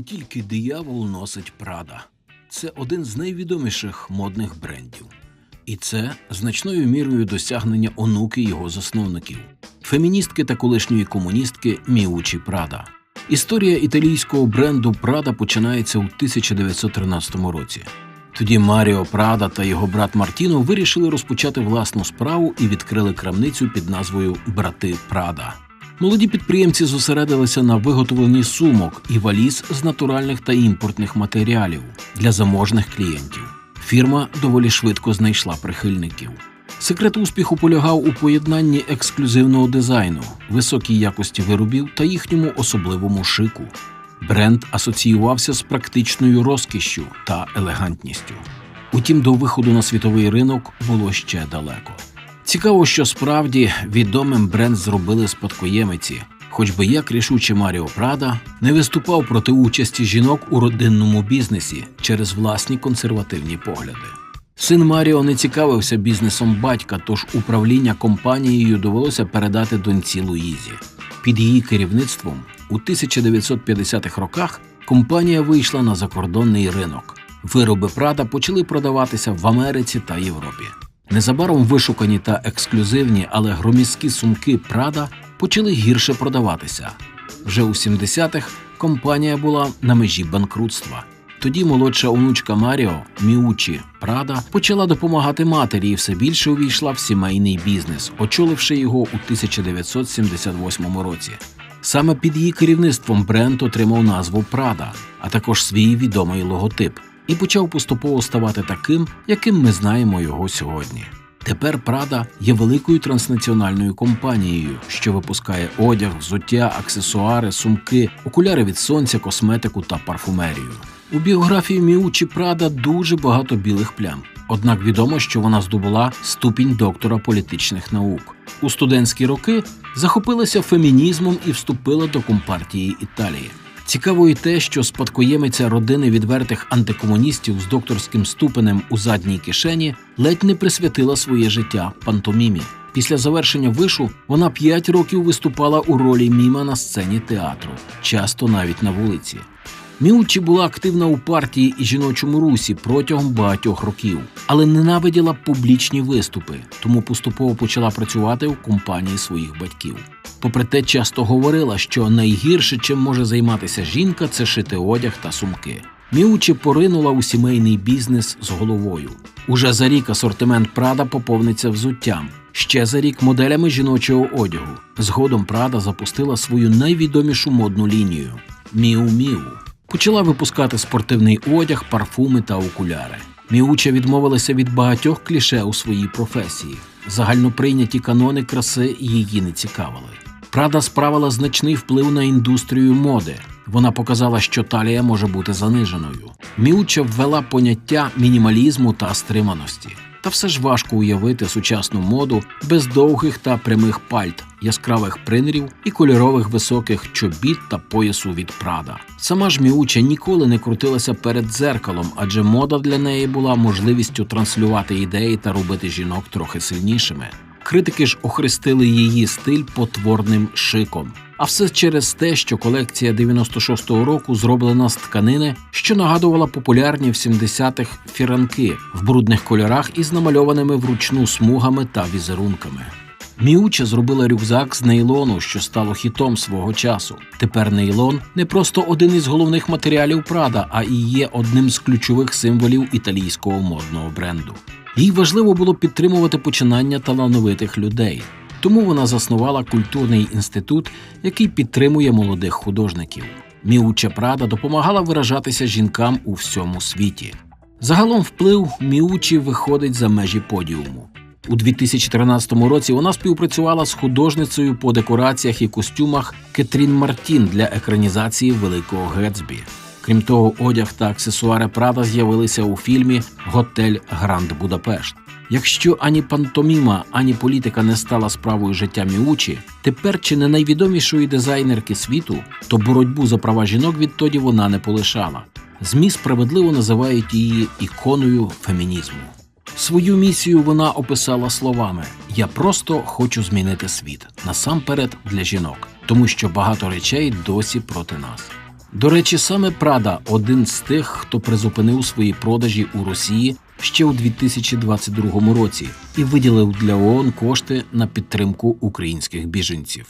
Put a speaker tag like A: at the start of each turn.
A: Не тільки диявол носить Прада. Це один з найвідоміших модних брендів. І це значною мірою досягнення онуки його засновників феміністки та колишньої комуністки Міучі Прада. Історія італійського бренду Прада починається у 1913 році. Тоді Маріо Прада та його брат Мартіно вирішили розпочати власну справу і відкрили крамницю під назвою Брати Прада. Молоді підприємці зосередилися на виготовленні сумок і валіз з натуральних та імпортних матеріалів для заможних клієнтів. Фірма доволі швидко знайшла прихильників. Секрет успіху полягав у поєднанні ексклюзивного дизайну, високій якості виробів та їхньому особливому шику. Бренд асоціювався з практичною розкішшю та елегантністю. Утім, до виходу на світовий ринок було ще далеко. Цікаво, що справді відомим бренд зробили спадкоємиці, хоч би як рішуче Маріо Прада не виступав проти участі жінок у родинному бізнесі через власні консервативні погляди. Син Маріо не цікавився бізнесом батька, тож управління компанією довелося передати доньці Луїзі. Під її керівництвом у 1950-х роках компанія вийшла на закордонний ринок. Вироби Прада почали продаватися в Америці та Європі. Незабаром вишукані та ексклюзивні, але громіздкі сумки Прада почали гірше продаватися. Вже у 70-х компанія була на межі банкрутства. Тоді молодша онучка Маріо Міучі Прада почала допомагати матері і все більше увійшла в сімейний бізнес, очоливши його у 1978 році. Саме під її керівництвом бренд отримав назву Прада, а також свій відомий логотип, і почав поступово ставати таким, яким ми знаємо його сьогодні. Тепер Прада є великою транснаціональною компанією, що випускає одяг, взуття, аксесуари, сумки, окуляри від сонця, косметику та парфумерію. У біографії Міучі Прада дуже багато білих плям. Однак відомо, що вона здобула ступінь доктора політичних наук. У студентські роки захопилася фемінізмом і вступила до компартії Італії. Цікаво і те, що спадкоємиця родини відвертих антикомуністів з докторським ступенем у задній кишені ледь не присвятила своє життя пантомімі. Після завершення вишу вона п'ять років виступала у ролі міма на сцені театру, часто навіть на вулиці. Міучі була активна у партії і жіночому русі протягом багатьох років, але ненавиділа публічні виступи, тому поступово почала працювати у компанії своїх батьків. Попри те, часто говорила, що найгірше, чим може займатися жінка, це шити одяг та сумки. Міучі поринула у сімейний бізнес з головою. Уже за рік асортимент Прада поповниться взуттям. Ще за рік моделями жіночого одягу. Згодом Прада запустила свою найвідомішу модну лінію Міу Міу. Почала випускати спортивний одяг, парфуми та окуляри. Міуча відмовилася від багатьох кліше у своїй професії. Загальноприйняті канони краси її не цікавили. Прада справила значний вплив на індустрію моди. Вона показала, що талія може бути заниженою. Міуча ввела поняття мінімалізму та стриманості. Та все ж важко уявити сучасну моду без довгих та прямих пальт, яскравих принерів і кольорових високих чобіт та поясу від Прада. Сама ж Міуча ніколи не крутилася перед дзеркалом, адже мода для неї була можливістю транслювати ідеї та робити жінок трохи сильнішими. Критики ж охрестили її стиль потворним шиком. А все через те, що колекція 96-го року зроблена з тканини, що нагадувала популярні в 70-х фіранки в брудних кольорах із намальованими вручну смугами та візерунками. Міуча зробила рюкзак з нейлону, що стало хітом свого часу. Тепер нейлон не просто один із головних матеріалів Прада, а і є одним з ключових символів італійського модного бренду. Їй важливо було підтримувати починання талановитих людей. Тому вона заснувала культурний інститут, який підтримує молодих художників. Міуча Прада допомагала виражатися жінкам у всьому світі. Загалом вплив Міучі виходить за межі подіуму. У 2013 році вона співпрацювала з художницею по декораціях і костюмах Кетрін Мартін для екранізації Великого Гетсбі. Крім того, одяг та аксесуари Прада з'явилися у фільмі Готель Гранд Будапешт. Якщо ані пантоміма, ані політика не стала справою життя Міучі, тепер чи не найвідомішої дизайнерки світу, то боротьбу за права жінок відтоді вона не полишала. ЗМІ справедливо називають її іконою фемінізму. Свою місію вона описала словами: Я просто хочу змінити світ насамперед для жінок, тому що багато речей досі проти нас. До речі, саме Прада один з тих, хто призупинив свої продажі у Росії ще у 2022 році і виділив для ООН кошти на підтримку українських біженців.